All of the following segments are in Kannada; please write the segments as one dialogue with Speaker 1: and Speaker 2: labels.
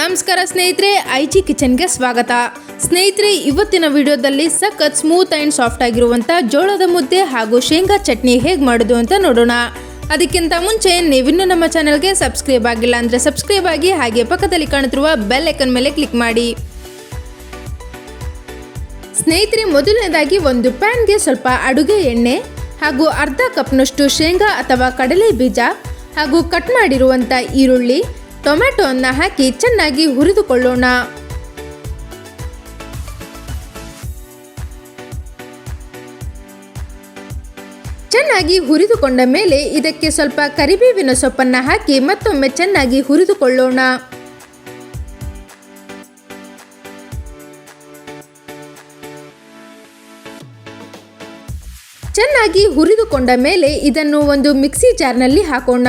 Speaker 1: ನಮಸ್ಕಾರ ಸ್ನೇಹಿತರೆ ಐ ಜಿ ಕಿಚನ್ಗೆ ಸ್ವಾಗತ. ಸ್ನೇಹಿತರೆ, ಇವತ್ತಿನ ವಿಡಿಯೋದಲ್ಲಿ ಸಖತ್ ಸ್ಮೂತ್ ಆ್ಯಂಡ್ ಸಾಫ್ಟ್ ಆಗಿರುವಂಥ ಜೋಳದ ಮುದ್ದೆ ಹಾಗೂ ಶೇಂಗಾ ಚಟ್ನಿ ಹೇಗೆ ಮಾಡೋದು ಅಂತ ನೋಡೋಣ. ಅದಕ್ಕಿಂತ ಮುಂಚೆ ನೀವಿನ್ನೂ ನಮ್ಮ ಚಾನಲ್ಗೆ ಸಬ್ಸ್ಕ್ರೈಬ್ ಆಗಿಲ್ಲ ಅಂದರೆ ಸಬ್ಸ್ಕ್ರೈಬ್ ಆಗಿ ಹಾಗೆ ಪಕ್ಕದಲ್ಲಿ ಕಾಣುತ್ತಿರುವ ಬೆಲ್ ಐಕನ್ ಮೇಲೆ ಕ್ಲಿಕ್ ಮಾಡಿ. ಸ್ನೇಹಿತರೆ, ಮೊದಲನೇದಾಗಿ ಒಂದು ಪ್ಯಾನ್ಗೆ ಸ್ವಲ್ಪ ಅಡುಗೆ ಎಣ್ಣೆ ಹಾಗೂ ಅರ್ಧ ಕಪ್ನಷ್ಟು ಶೇಂಗಾ ಅಥವಾ ಕಡಲೆ ಬೀಜ ಹಾಗೂ ಕಟ್ ಮಾಡಿರುವಂಥ ಈರುಳ್ಳಿ ಟೊಮೆಟೊವನ್ನು ಹಾಕಿ ಚೆನ್ನಾಗಿ ಹುರಿದುಕೊಳ್ಳೋಣ. ಚೆನ್ನಾಗಿ ಹುರಿದುಕೊಂಡ ಮೇಲೆ ಇದಕ್ಕೆ ಸ್ವಲ್ಪ ಕರಿಬೇವಿನ ಸೊಪ್ಪನ್ನು ಹಾಕಿ ಮತ್ತೊಮ್ಮೆ ಚೆನ್ನಾಗಿ ಹುರಿದುಕೊಳ್ಳೋಣ. ಚೆನ್ನಾಗಿ ಹುರಿದುಕೊಂಡ ಮೇಲೆ ಇದನ್ನು ಒಂದು ಮಿಕ್ಸಿ ಜಾರ್ನಲ್ಲಿ ಹಾಕೋಣ.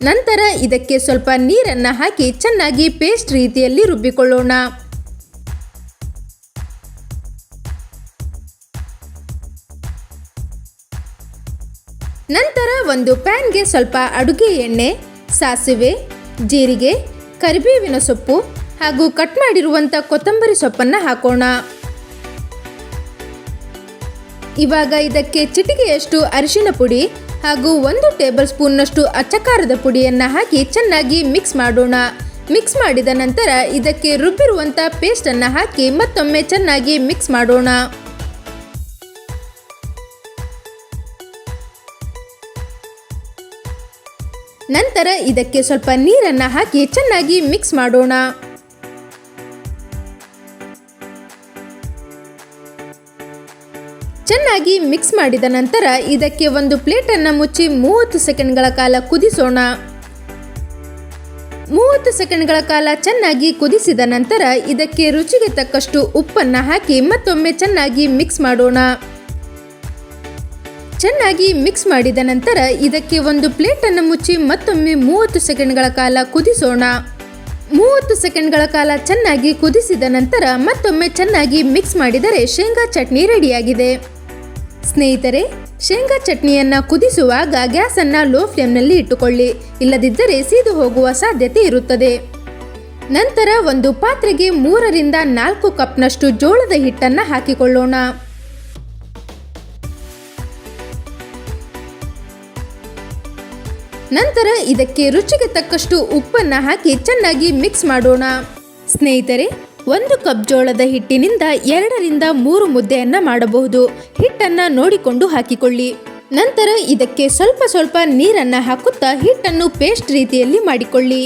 Speaker 1: ನಂತರ ಇದಕ್ಕೆ ಸ್ವಲ್ಪ ನೀರನ್ನು ಹಾಕಿ ಚೆನ್ನಾಗಿ ಪೇಸ್ಟ್ ರೀತಿಯಲ್ಲಿ ರುಬ್ಬಿಕೊಳ್ಳೋಣ. ನಂತರ ಒಂದು ಪ್ಯಾನ್ಗೆ ಸ್ವಲ್ಪ ಅಡುಗೆ ಎಣ್ಣೆ, ಸಾಸಿವೆ, ಜೀರಿಗೆ, ಕರಿಬೇವಿನ ಸೊಪ್ಪು ಹಾಗೂ ಕಟ್ ಮಾಡಿರುವಂಥ ಕೊತ್ತಂಬರಿ ಸೊಪ್ಪನ್ನು ಹಾಕೋಣ. ಇವಾಗ ಇದಕ್ಕೆ ಚಿಟಿಕೆಯಷ್ಟು ಅರಿಶಿನ ಪುಡಿ ಹಾಗೂ ಒಂದು ಟೇಬಲ್ ಸ್ಪೂನ್ನಷ್ಟು ಅಚ್ಚಕಾರದ ಪುಡಿಯನ್ನು ಹಾಕಿ ಚೆನ್ನಾಗಿ ಮಿಕ್ಸ್ ಮಾಡೋಣ. ಮಿಕ್ಸ್ ಮಾಡಿದ ನಂತರ ಇದಕ್ಕೆ ರುಬ್ಬಿರುವಂಥ ಪೇಸ್ಟನ್ನು ಹಾಕಿ ಮತ್ತೊಮ್ಮೆ ಚೆನ್ನಾಗಿ ಮಿಕ್ಸ್ ಮಾಡೋಣ. ನಂತರ ಇದಕ್ಕೆ ಸ್ವಲ್ಪ ನೀರನ್ನು ಹಾಕಿ ಚೆನ್ನಾಗಿ ಮಿಕ್ಸ್ ಮಾಡೋಣ. ಚೆನ್ನಾಗಿ ಮಿಕ್ಸ್ ಮಾಡಿದ ನಂತರ ಇದಕ್ಕೆ ಒಂದು ಪ್ಲೇಟನ್ನು ಮುಚ್ಚಿ ಮೂವತ್ತು ಸೆಕೆಂಡ್ಗಳ ಕಾಲ ಕುದಿಸೋಣ. ಮೂವತ್ತು ಸೆಕೆಂಡ್ಗಳ ಕಾಲ ಚೆನ್ನಾಗಿ ಕುದಿಸಿದ ನಂತರ ಇದಕ್ಕೆ ರುಚಿಗೆ ತಕ್ಕಷ್ಟು ಉಪ್ಪನ್ನು ಹಾಕಿ ಮತ್ತೊಮ್ಮೆ ಚೆನ್ನಾಗಿ ಮಿಕ್ಸ್ ಮಾಡೋಣ. ಚೆನ್ನಾಗಿ ಮಿಕ್ಸ್ ಮಾಡಿದ ನಂತರ ಇದಕ್ಕೆ ಒಂದು ಪ್ಲೇಟನ್ನು ಮುಚ್ಚಿ ಮತ್ತೊಮ್ಮೆ ಮೂವತ್ತು ಸೆಕೆಂಡ್ಗಳ ಕಾಲ ಕುದಿಸೋಣ. ಮೂವತ್ತು ಸೆಕೆಂಡ್ಗಳ ಕಾಲ ಚೆನ್ನಾಗಿ ಕುದಿಸಿದ ನಂತರ ಮತ್ತೊಮ್ಮೆ ಚೆನ್ನಾಗಿ ಮಿಕ್ಸ್ ಮಾಡಿದರೆ ಶೇಂಗಾ ಚಟ್ನಿ ರೆಡಿಯಾಗಿದೆ. ಸ್ನೇಹಿತರೆ, ಶೇಂಗಾ ಚಟ್ನಿಯನ್ನ ಕುದಿಸುವಾಗ ಗ್ಯಾಸನ್ನು ಲೋ ಫ್ಲೇಮ್ನಲ್ಲಿ ಇಟ್ಟುಕೊಳ್ಳಿ. ಇಲ್ಲದಿದ್ದರೆ ಸೀದು ಹೋಗುವ ಸಾಧ್ಯತೆ ಇರುತ್ತದೆ. ನಂತರ ಒಂದು ಪಾತ್ರೆಗೆ ಮೂರರಿಂದ ನಾಲ್ಕು ಕಪ್ನಷ್ಟು ಜೋಳದ ಹಿಟ್ಟನ್ನು ಹಾಕಿಕೊಳ್ಳೋಣ. ನಂತರ ಇದಕ್ಕೆ ರುಚಿಗೆ ತಕ್ಕಷ್ಟು ಉಪ್ಪನ್ನು ಹಾಕಿ ಚೆನ್ನಾಗಿ ಮಿಕ್ಸ್ ಮಾಡೋಣ. ಸ್ನೇಹಿತರೆ ಒಂದು ಕಪ್ ಜೋಳದ ಹಿಟ್ಟಿನಿಂದ ಎರಡರಿಂದ ಮೂರು ಮುದ್ದೆಯನ್ನು ಮಾಡಬಹುದು. ಹಿಟ್ಟನ್ನು ನೋಡಿಕೊಂಡು ಹಾಕಿಕೊಳ್ಳಿ. ನಂತರ ಇದಕ್ಕೆ ಸ್ವಲ್ಪ ಸ್ವಲ್ಪ ನೀರನ್ನು ಹಾಕುತ್ತಾ ಹಿಟ್ಟನ್ನು ಪೇಸ್ಟ್ ರೀತಿಯಲ್ಲಿ ಮಾಡಿಕೊಳ್ಳಿ.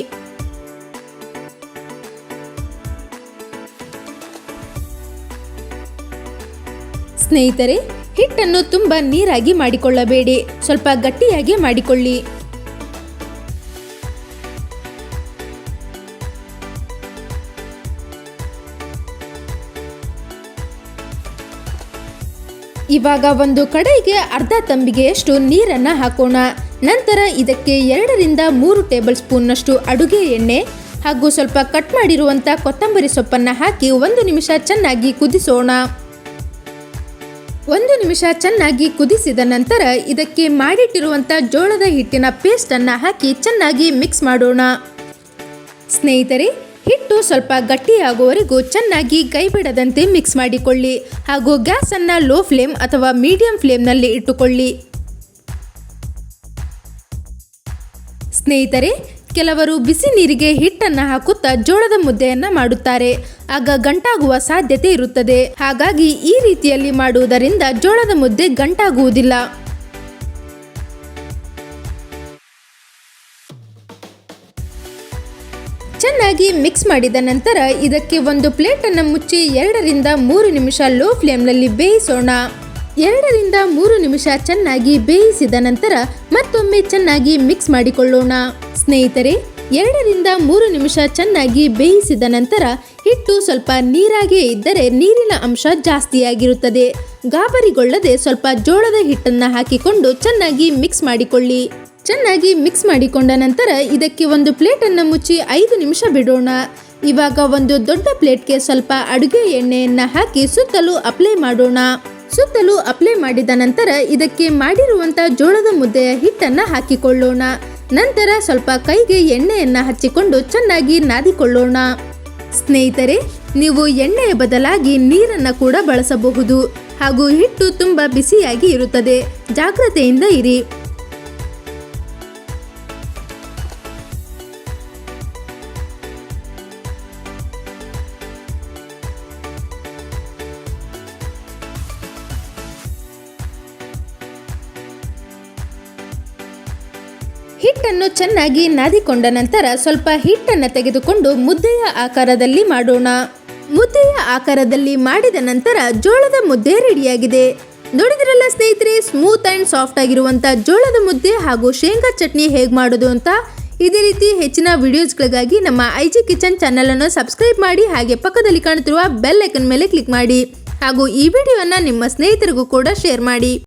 Speaker 1: ಸ್ನೇಹಿತರೆ, ಹಿಟ್ಟನ್ನು ತುಂಬ ನೀರಾಗಿ ಮಾಡಿಕೊಳ್ಳಬೇಡಿ. ಸ್ವಲ್ಪ ಗಟ್ಟಿಯಾಗಿ ಮಾಡಿಕೊಳ್ಳಿ. ಇವಾಗ ಒಂದು ಕಡೆಗೆ ಅರ್ಧ ತಂಬಿಗೆಯಷ್ಟು ನೀರನ್ನು ಹಾಕೋಣ. ನಂತರ ಇದಕ್ಕೆ ಎರಡರಿಂದ ಮೂರು ಟೇಬಲ್ ಸ್ಪೂನ್ನಷ್ಟು ಅಡುಗೆ ಎಣ್ಣೆ ಹಾಗೂ ಸ್ವಲ್ಪ ಕಟ್ ಮಾಡಿರುವಂಥ ಕೊತ್ತಂಬರಿ ಸೊಪ್ಪನ್ನು ಹಾಕಿ ಒಂದು ನಿಮಿಷ ಚೆನ್ನಾಗಿ ಕುದಿಸೋಣ. ಒಂದು ನಿಮಿಷ ಚೆನ್ನಾಗಿ ಕುದಿಸಿದ ನಂತರ ಇದಕ್ಕೆ ಮಾಡಿಟ್ಟಿರುವಂಥ ಜೋಳದ ಹಿಟ್ಟಿನ ಪೇಸ್ಟನ್ನು ಹಾಕಿ ಚೆನ್ನಾಗಿ ಮಿಕ್ಸ್ ಮಾಡೋಣ. ಸ್ನೇಹಿತರೆ ಹಿಟ್ಟು ಸ್ವಲ್ಪ ಗಟ್ಟಿಯಾಗುವವರೆಗೂ ಚೆನ್ನಾಗಿ ಕೈಬಿಡದಂತೆ ಮಿಕ್ಸ್ ಮಾಡಿಕೊಳ್ಳಿ ಹಾಗೂ ಗ್ಯಾಸನ್ನು ಲೋ ಫ್ಲೇಮ್ ಅಥವಾ ಮೀಡಿಯಂ ಫ್ಲೇಮ್ನಲ್ಲಿ ಇಟ್ಟುಕೊಳ್ಳಿ. ಸ್ನೇಹಿತರೆ, ಕೆಲವರು ಬಿಸಿ ನೀರಿಗೆ ಹಿಟ್ಟನ್ನು ಹಾಕುತ್ತಾ ಜೋಳದ ಮುದ್ದೆಯನ್ನು ಮಾಡುತ್ತಾರೆ. ಆಗ ಗಂಟಾಗುವ ಸಾಧ್ಯತೆ ಇರುತ್ತದೆ. ಹಾಗಾಗಿ ಈ ರೀತಿಯಲ್ಲಿ ಮಾಡುವುದರಿಂದ ಜೋಳದ ಮುದ್ದೆ ಗಂಟಾಗುವುದಿಲ್ಲ. ಚೆನ್ನಾಗಿ ಮಿಕ್ಸ್ ಮಾಡಿದ ನಂತರ ಇದಕ್ಕೆ ಒಂದು ಪ್ಲೇಟನ್ನು ಮುಚ್ಚಿ ಎರಡರಿಂದ ಮೂರು ನಿಮಿಷ ಲೋ ಫ್ಲೇಮ್ನಲ್ಲಿ ಬೇಯಿಸೋಣ. ಎರಡರಿಂದ ಮೂರು ನಿಮಿಷ ಚೆನ್ನಾಗಿ ಬೇಯಿಸಿದ ನಂತರ ಮತ್ತೊಮ್ಮೆ ಚೆನ್ನಾಗಿ ಮಿಕ್ಸ್ ಮಾಡಿಕೊಳ್ಳೋಣ. ಸ್ನೇಹಿತರೆ, ಎರಡರಿಂದ ಮೂರು ನಿಮಿಷ ಚೆನ್ನಾಗಿ ಬೇಯಿಸಿದ ನಂತರ ಹಿಟ್ಟು ಸ್ವಲ್ಪ ನೀರಾಗಿಯೇ ಇದ್ದರೆ ನೀರಿನ ಅಂಶ ಜಾಸ್ತಿಯಾಗಿರುತ್ತದೆ. ಗಾಬರಿಗೊಳ್ಳದೆ ಸ್ವಲ್ಪ ಜೋಳದ ಹಿಟ್ಟನ್ನು ಹಾಕಿಕೊಂಡು ಚೆನ್ನಾಗಿ ಮಿಕ್ಸ್ ಮಾಡಿಕೊಳ್ಳಿ. ಚೆನ್ನಾಗಿ ಮಿಕ್ಸ್ ಮಾಡಿಕೊಂಡ ನಂತರ ಇದಕ್ಕೆ ಒಂದು ಪ್ಲೇಟನ್ನು ಮುಚ್ಚಿ ಐದು ನಿಮಿಷ ಬಿಡೋಣ. ಇವಾಗ ಒಂದು ದೊಡ್ಡ ಪ್ಲೇಟ್ಗೆ ಸ್ವಲ್ಪ ಅಡುಗೆ ಎಣ್ಣೆಯನ್ನು ಹಾಕಿ ಸುತ್ತಲೂ ಅಪ್ಲೈ ಮಾಡೋಣ. ಸುತ್ತಲೂ ಅಪ್ಲೈ ಮಾಡಿದ ನಂತರ ಇದಕ್ಕೆ ಮಾಡಿರುವಂಥ ಜೋಳದ ಮುದ್ದೆಯ ಹಿಟ್ಟನ್ನು ಹಾಕಿಕೊಳ್ಳೋಣ. ನಂತರ ಸ್ವಲ್ಪ ಕೈಗೆ ಎಣ್ಣೆಯನ್ನು ಹಚ್ಚಿಕೊಂಡು ಚೆನ್ನಾಗಿ ನಾದಿಕೊಳ್ಳೋಣ. ಸ್ನೇಹಿತರೆ, ನೀವು ಎಣ್ಣೆಯ ಬದಲಾಗಿ ನೀರನ್ನು ಕೂಡ ಬಳಸಬಹುದು. ಹಾಗೂ ಹಿಟ್ಟು ತುಂಬ ಬಿಸಿಯಾಗಿ ಇರುತ್ತದೆ. ಜಾಗ್ರತೆಯಿಂದ ಇರಿ. ಹಿಟ್ಟನ್ನು ಚೆನ್ನಾಗಿ ನಾದಿಕೊಂಡ ನಂತರ ಸ್ವಲ್ಪ ಹಿಟ್ಟನ್ನು ತೆಗೆದುಕೊಂಡು ಮುದ್ದೆಯ ಆಕಾರದಲ್ಲಿ ಮಾಡೋಣ. ಮುದ್ದೆಯ ಆಕಾರದಲ್ಲಿ ಮಾಡಿದ ನಂತರ ಜೋಳದ ಮುದ್ದೆ ರೆಡಿಯಾಗಿದೆ. ನೋಡಿದ್ರಲ್ಲ ಸ್ನೇಹಿತರೆ ಸ್ಮೂತ್ ಆ್ಯಂಡ್ ಸಾಫ್ಟ್ ಆಗಿರುವಂಥ ಜೋಳದ ಮುದ್ದೆ ಹಾಗೂ ಶೇಂಗಾ ಚಟ್ನಿ ಹೇಗೆ ಮಾಡೋದು ಅಂತ? ಇದೇ ರೀತಿ ಹೆಚ್ಚಿನ ವಿಡಿಯೋಸ್ಗಳಿಗಾಗಿ ನಮ್ಮ ಐ ಜಿ ಕಿಚನ್ ಚಾನಲನ್ನು ಸಬ್ಸ್ಕ್ರೈಬ್ ಮಾಡಿ ಹಾಗೆ ಪಕ್ಕದಲ್ಲಿ ಕಾಣುತ್ತಿರುವ ಬೆಲ್ ಐಕನ್ ಮೇಲೆ ಕ್ಲಿಕ್ ಮಾಡಿ ಹಾಗೂ ಈ ವಿಡಿಯೋನ ನಿಮ್ಮ ಸ್ನೇಹಿತರಿಗೂ ಕೂಡ ಶೇರ್ ಮಾಡಿ.